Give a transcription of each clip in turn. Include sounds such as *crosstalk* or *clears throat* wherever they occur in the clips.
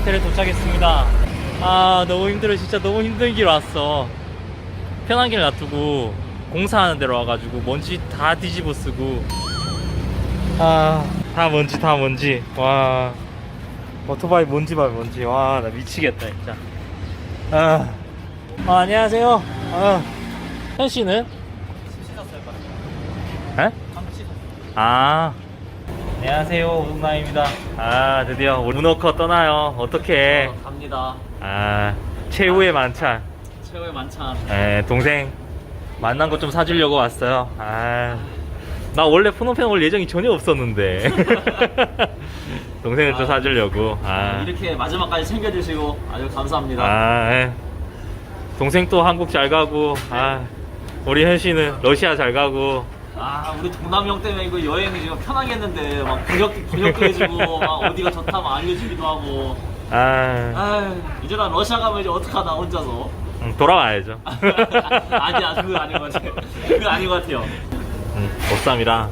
아 호텔에 도착했습니다. 아 너무 힘들어. 진짜 너무 힘든 길 왔어. 편한 길 놔두고 공사하는 데로 와가지고 먼지 다 뒤집어 쓰고. 아 다 먼지 다 먼지. 와. 오토바이 먼지 봐 먼지. 와 나 미치겠다 진짜. 아, 아 안녕하세요. 아. 현 씨는? 에? 아 안녕하세요 오동남입니다. 아 드디어 문어커 떠나요. 어떡해. 갑니다. 아 최후의 만찬. 최후의 만찬. 에 동생 만난 거 좀 사주려고 왔어요. 아 나 원래 푸놈펜 올 예정이 전혀 없었는데. *laughs* 동생을 좀 아, 사주려고. 아, 이렇게 마지막까지 챙겨주시고 아주 감사합니다. 아 예. 동생 또 한국 잘 가고 아 우리 현 씨는 러시아 잘 가고 아, 우리 동남이 형 때문에 이거 여행 지금 편하게 했는데 막 번역 번역도 해주고 막 어디가 좋다 막 알려주기도 하고. 아 아, 이제 나 러시아 가면 이제 어떡하나 혼자서. 음, 돌아와야죠 *laughs* 아니야, 그거 아닌 것 같아. 그거 아닌 것 같아요. 음, 보쌈이랑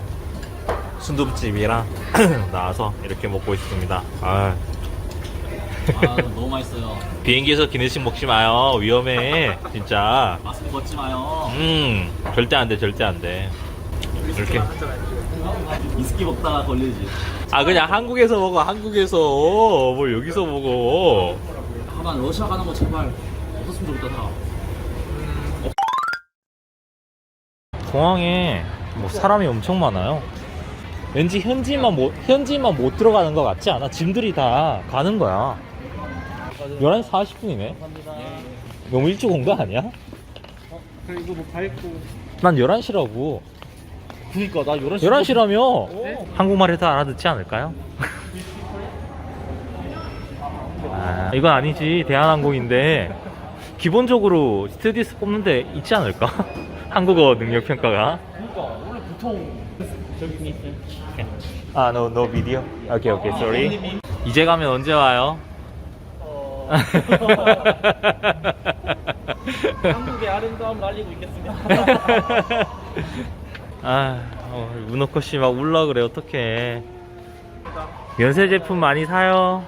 순두부집이랑 *clears throat* 나와서 이렇게 먹고 있습니다. 아, 아, 너무 맛있어요. 비행기에서 기내식 먹지 마요. 위험해. 진짜. 마스크 벗지 마요. 음, 절대 안 돼, 절대 안 돼. 이렇게. 이스키 먹다가 걸리지. 아, 그냥 한국에서 먹어, 한국에서. 뭘 여기서 먹어. 아, 난 러시아 가는 거 제발 없었으면 좋겠다. 다. 공항에 뭐 사람이 엄청 많아요. 왠지 현지만 못, 현지만 못 들어가는 것 같지 않아? 짐들이 다 가는 거야. 11시 40분이네. 너무 일찍 온 거 아니야? 그리고 뭐난 11시라고. 그니까 나 11시 11시라며 한국말 해도 알아듣지 않을까요? 아, 이건 아니지 대한항공인데 기본적으로 스튜디오스 뽑는데 있지 않을까? *laughs* 한국어 능력 평가가 그니까 원래 보통 저기 있어요 아, no, no video. 오케이, 오케이, sorry. 이제 가면 언제 와요? 어... *laughs* 한국의 아름다움을 알리고 있겠습니다 *laughs* 아, 어, 문어커 씨막 울라 그래, 어떡해. 면세 제품 많이 사요.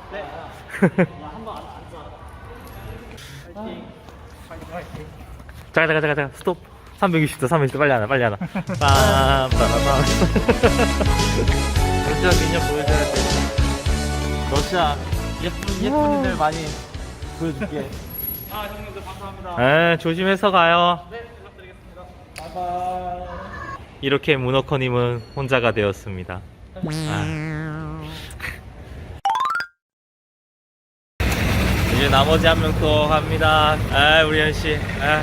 자가 자가 자가 스톱. 360도 360도 빨리 하나 빨리 하나. 빰빰빰빰. 러시아 민영 보여줘야 돼. 러시아 예쁜 예쁜이들 많이 보여줄게. 아 형님들 감사합니다. 에 조심해서 가요. 네 연락드리겠습니다. 바이바이 이렇게 문어커님은 혼자가 되었습니다 아. 이제 나머지 한 명 또 갑니다 아 우리 현씨 아.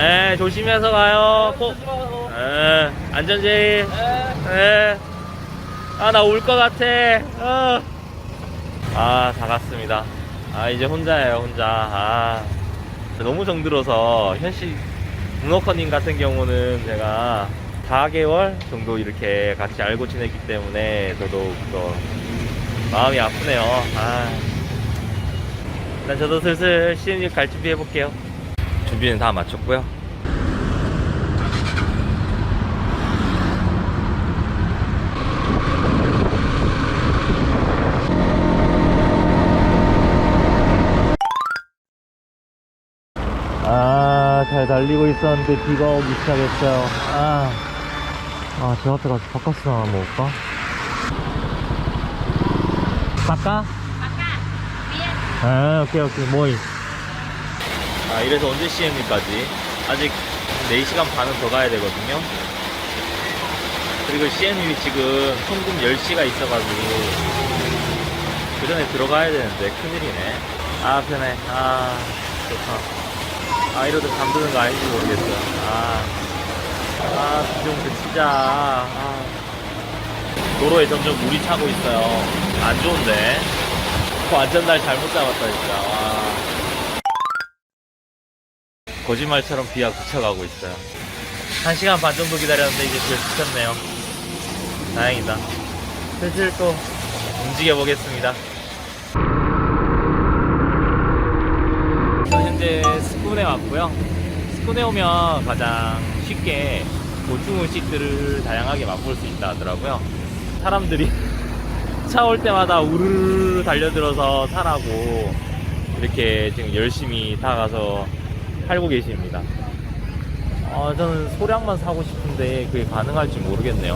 에 조심해서 가요 꼭 조심하고 에, 안전제일 네 에. 아, 나 울 것 같아. 어. 아, 다 갔습니다. 아, 이제 혼자예요, 혼자. 아, 너무 정들어서, 현씨, 문어커님 같은 경우는 제가 4개월 정도 이렇게 같이 알고 지냈기 때문에 더더욱 더 마음이 아프네요. 아. 일단 저도 슬슬 시행일 갈 준비해 볼게요. 준비는 다 마쳤고요. 잘 달리고 있었는데 비가 오기 시작했어요. 아, 아, 저 앞에 가서 바카스 하나 먹을까? 바까? 아, 오케이, 오케이, 뭐이. 아, 이래서 언제 CM까지? 아직 4시간 반은 더 가야 되거든요. 그리고 CM이 지금 송금 10시가 있어가지고, 그 전에 들어가야 되는데, 큰일이네. 아, 편해. 아, 좋다. 아 이러다 잠드는 거 아닌지 모르겠어 아, 아 수정도 진짜. 아. 도로에 점점 물이 차고 있어요. 안 좋은데. 완전 날 잘못 잡았다 진짜 와. 거짓말처럼 비가 그쳐가고 있어요. 한 시간 반 정도 기다렸는데 이제 비가 그쳤네요. 다행이다. 슬슬 또 움직여 보겠습니다 스쿤에 왔고요. 스쿤에 오면 가장 쉽게 고충 음식들을 다양하게 맛볼 수 있다 하더라고요. 사람들이 *laughs* 차 올 때마다 우르르 달려들어서 사라고 이렇게 지금 열심히 다가서 팔고 계십니다. 어, 저는 소량만 사고 싶은데 그게 가능할지 모르겠네요.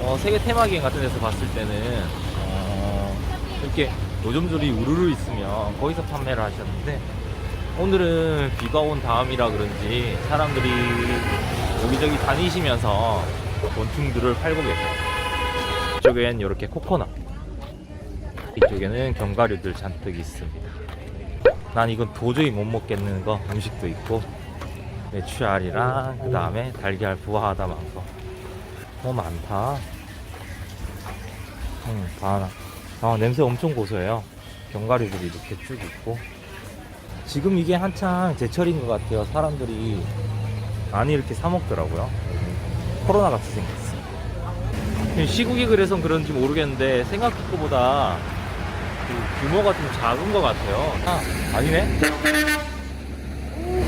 어, 세계 테마기행 같은 데서 봤을 때는 어, 이렇게 노점들이 우르르 있으면 거기서 판매를 하셨는데 오늘은 비가 온 다음이라 그런지 사람들이 여기저기 다니시면서 곤충들을 팔고 계세요. 이쪽엔 이렇게 코코넛, 이쪽에는 견과류들 잔뜩 있습니다. 난 이건 도저히 못 먹겠는 거 음식도 있고 메추알이랑 그 다음에 달걀 부화하다 많고 어 많다. 음, 바나. 아 냄새 엄청 고소해요. 견과류들이 이렇게 쭉 있고 지금 이게 한창 제철인 것 같아요. 사람들이 많이 이렇게 사 먹더라고요. 코로나 같이 생겼어. 시국이 그래서 그런지 모르겠는데 생각보다 그 규모가 좀 작은 것 같아요. 아, 아니네?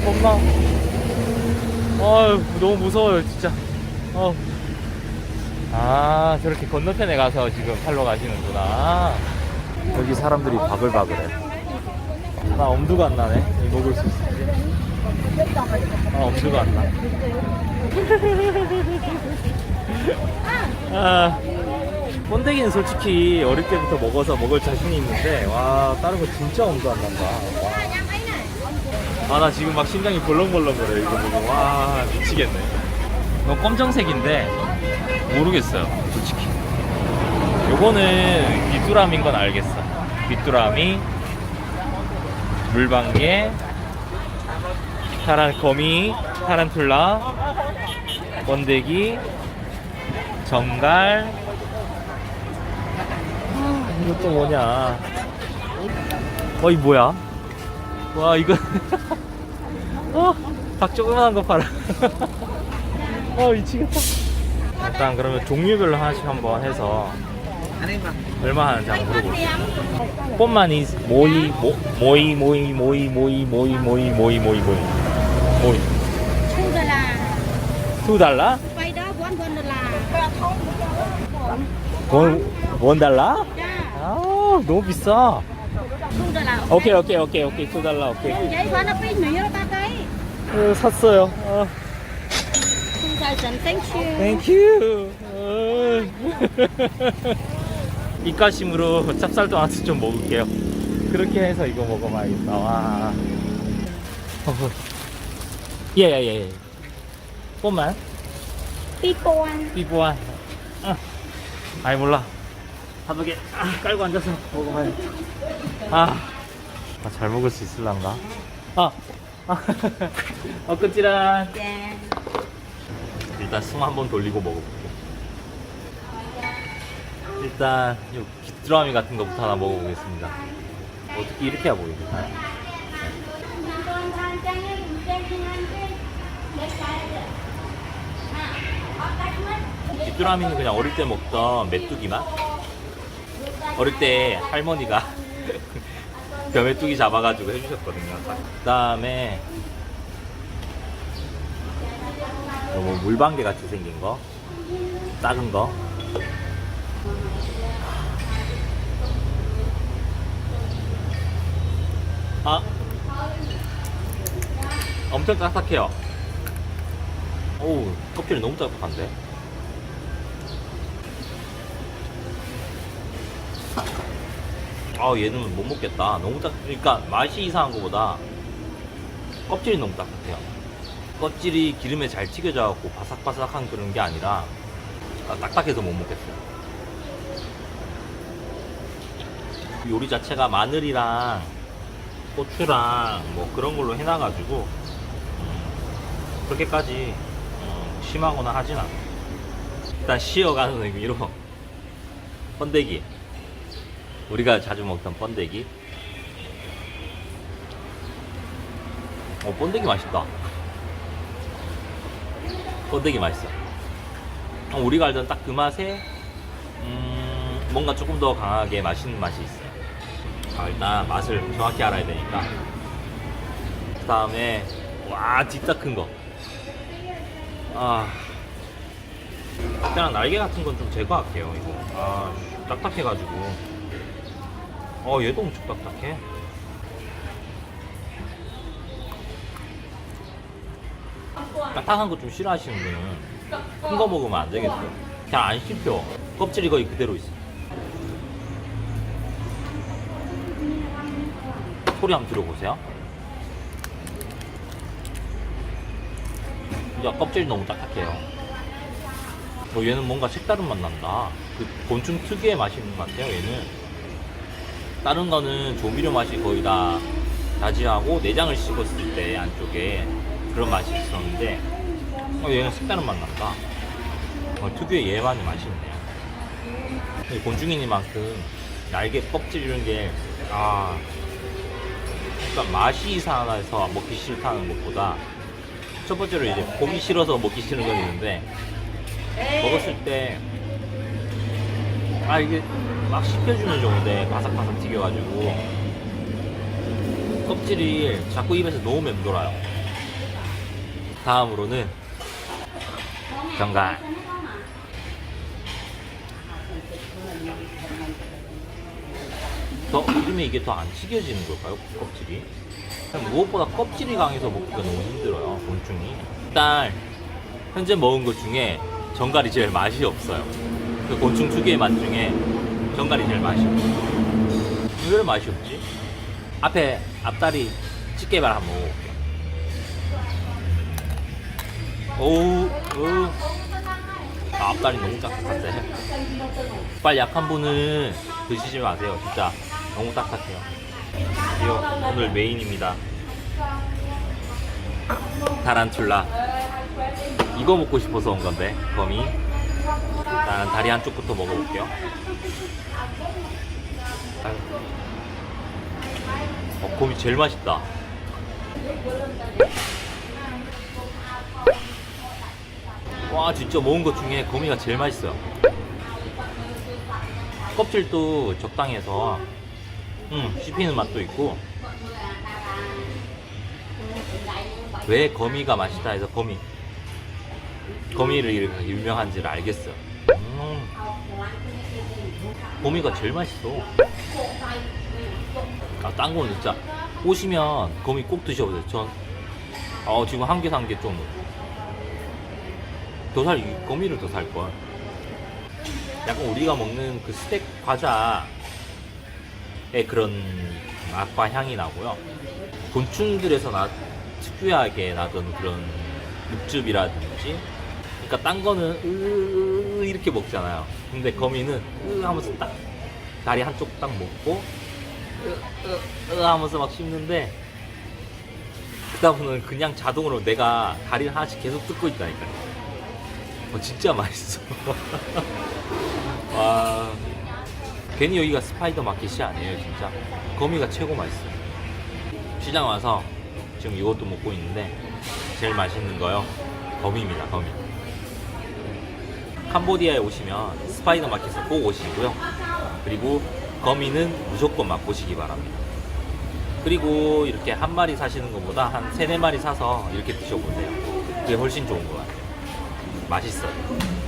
겁나. 아유, 너무 무서워요, 진짜. 어. 아, 저렇게 건너편에 가서 지금 팔러 가시는구나. 여기 사람들이 바글바글해. 나 엄두가 안 나네. 이거 먹을 수 있을지. 아, 엄두가 안 나. 아, 번데기는 솔직히 어릴 때부터 먹어서 먹을 자신이 있는데, 와, 다른 거 진짜 엄두 안 난다. 와. 아, 나 지금 막 심장이 벌렁벌렁거려, 이거 보고. 와, 미치겠네. 이거 검정색인데, 모르겠어요, 솔직히. 요거는 귀뚜라미인 건 알겠어. 귀뚜라미, 물방개, 타란, 거미, 타란툴라, 번데기, 정갈, 아, 이것도 뭐냐. 어, 이 뭐야? 와, 이거. *laughs* 어, 닭 조그만한 거 팔아. *laughs* 어, 미치겠다. 일단 그러면 종류별로 하나씩 한번 해서 얼마 하는지 한번 물어볼게요. 꽃만이 모이 모, 모이 모이 모이 모이 모이 모이 모이 모이 모이 모이 đà là 원? Dạ. 아 너무 비싸. 오케이 오케이 오케이 오케이 두 달러 오케이. 어, 샀어요. 어, tài sản thank you. 어. *laughs* 입가심으로 *laughs* 찹쌀도 하나 좀 먹을게요. 그렇게 해서 이거 먹어봐야겠다. 와. 예 예예. 예, 예. 꽃만. people anh 삐뽀한. 아. 아이 몰라. 바닥에 아, 깔고 앉아서 먹어봐야겠다. 아. 아, 잘 먹을 수 있을란가? 아. 아. *laughs* 어, 끝이란. dạ 일단 숨 한번 돌리고 먹어볼게. 일단 요 귀뚜라미 같은 거부터 하나 먹어보겠습니다. 어떻게 이렇게 해야 보이겠나요? 귀뚜라미는 그냥 어릴 때 먹던 메뚜기 맛? 어릴 때 할머니가 *laughs* 벼메뚜기 잡아가지고 해주셨거든요. 그 다음에 뭐 물방개 같이 생긴 거 작은 거 아. 엄청 딱딱해요. 오우 껍질이 너무 딱딱한데? 아 얘는 못 먹겠다. 너무 딱 그러니까 맛이 이상한 거보다 껍질이 너무 딱딱해요. 껍질이 기름에 잘 튀겨져 갖고 바삭바삭한 그런 게 아니라 아, 딱딱해서 못 먹겠어요. 요리 자체가 마늘이랑 고추랑 뭐 그런 걸로 해놔가지고 음, 그렇게까지 음, 심하거나 하진 않아. 일단 쉬어가는 의미로 *laughs* 번데기 우리가 자주 먹던 번데기 어 번데기 맛있다. 번데기 맛있어. 어, 우리가 알던 딱 그 맛에 음, 뭔가 조금 더 강하게 맛있는 맛이 있어요. 아, 일단 맛을 정확히 알아야 되니까. 그 다음에 와 진짜 큰 거. 아 일단 날개 같은 건 좀 제거할게요 이거. 아 딱딱해가지고. 어 얘도 엄청 딱딱해. 딱딱한 거 좀 싫어하시는 분은 큰 거 먹으면 안 되겠어 그냥 안 씹혀. 껍질 이 거의 그대로 있어 소리 한번 들어보세요. 야 껍질이 너무 딱딱해요. 어, 얘는 뭔가 색다른 맛 난다. 그 곤충 특유의 맛이 있는 것 같아요 얘는. 다른 거는 조미료 맛이 거의 다 다지하고 내장을 씹었을 때 안쪽에 그런 맛이 있었는데 어, 얘는 색다른 맛 난다. 어, 특유의 얘만의 맛이 있네요. 이 곤충이니만큼 날개 껍질 이런 게 아 그러니까 맛이 이상해서 먹기 싫다는 것보다 첫 번째로 이제 보기 싫어서 먹기 싫은 건 있는데 먹었을 때 아 이게 막 씹혀주는 좋은데 바삭바삭 튀겨가지고 껍질이 자꾸 입에서 너무 맴돌아요. 다음으로는 정갈 더 요즘에 이게 더 안 튀겨지는 걸까요? 껍질이? 무엇보다 껍질이 강해서 먹기가 너무 힘들어요 곤충이 일단 현재 먹은 것 중에 정갈이 제일 맛이 없어요 그 곤충 특유의 맛 중에 정갈이 제일 맛이 없어요 왜 맛이 없지? 앞에 앞다리 집게발 한번 먹어볼게요 오우 오. 아, 앞다리 너무 딱딱한데 빨 약한 분은 드시지 마세요 진짜 너무 딱딱해요. 이거 오늘 메인입니다. 타란툴라. 이거 먹고 싶어서 온 건데 거미. 일단 다리 한쪽부터 먹어볼게요. 어, 거미 제일 맛있다. 와 진짜 먹은 것 중에 거미가 제일 맛있어요. 껍질도 적당해서 음 씹히는 맛도 있고. 왜 거미가 맛있다 해서 거미. 거미를 이렇게 유명한지를 알겠어. 음, 거미가 제일 맛있어. 아, 딴 거는 진짜. 오시면 거미 꼭 드셔보세요. 전 어, 지금 한 개 산 게좀더 살, 거미를 더 살걸. 약간 우리가 먹는 그 스낵 과자 의 그런 맛과 향이 나고요. 곤충들에서 나 특유하게 나던 그런 육즙이라든지, 그러니까 딴 거는 으 이렇게 먹잖아요. 근데 거미는 으 하면서 딱 다리 한쪽 딱 먹고 으, 으, 으 하면서 막 씹는데 그다음은 그냥 자동으로 내가 다리를 하나씩 계속 뜯고 있다니까요. 어, 진짜 맛있어. *laughs* 와 괜히 여기가 스파이더 마켓이 아니에요 진짜. 거미가 최고 맛있어요. 시장 와서 지금 이것도 먹고 있는데 제일 맛있는 거요. 거미입니다 거미. 캄보디아에 오시면 스파이더 마켓을 꼭 오시고요. 그리고 거미는 무조건 맛보시기 바랍니다. 그리고 이렇게 한 마리 사시는 것보다 한 세네 마리 사서 이렇게 드셔보세요. 그게 훨씬 좋은 것 같아요. 맛있어요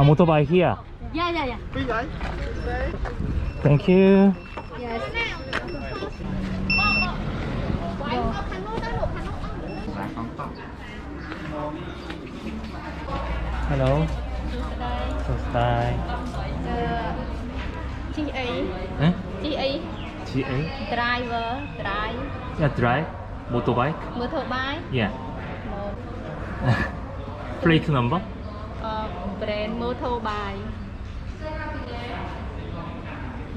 a motorbike here. Yeah, yeah, yeah. Thank you. Yes. Hello. So style. Chị Driver, drive. Yeah, drive. Motorbike. Motorbike. Yeah. *laughs* Plate number. brand motorbike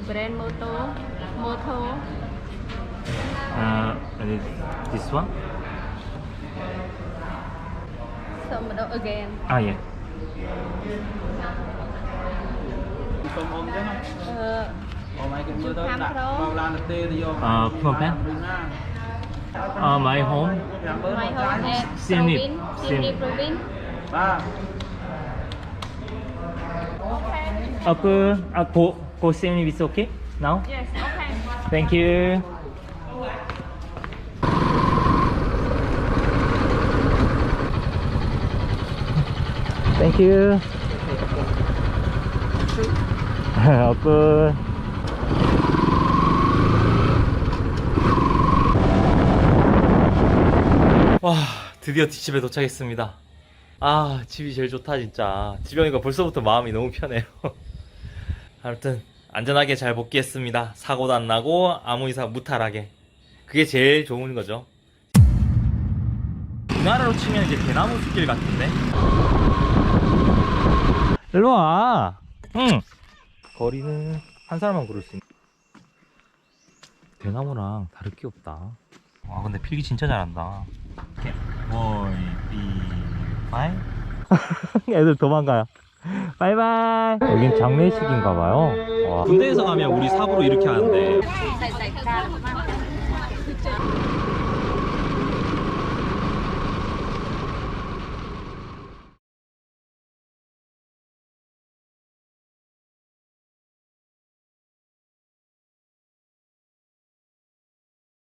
brand moto moto. Uh, this one some again? Ah yeah không ôm my home. My home at Siem Reap. Siem Reap Province. Uh, go, uh, go, go Reap is okay now? Yes, okay. Thank you. Thank you. 어, 끝. 와, 드디어 뒷집에 도착했습니다. 아, 집이 제일 좋다, 진짜. 집에 오니까 벌써부터 마음이 너무 편해요. *laughs* 아무튼, 안전하게 잘 복귀했습니다. 사고도 안 나고, 아무 이상 무탈하게. 그게 제일 좋은 거죠. 우리나라로 치면 이제 대나무 숲길 같은데? 일로 와. 응. 거리는 한 사람만 걸을 수 있는. 대나무랑 다를 게 없다. 와, 근데 필기 진짜 잘한다. 보이, 비, 바이. *laughs* 애들 도망가요. 바이바이. 여긴 장례식인가봐요. 군대에서 가면 우리 사부로 이렇게 하는데.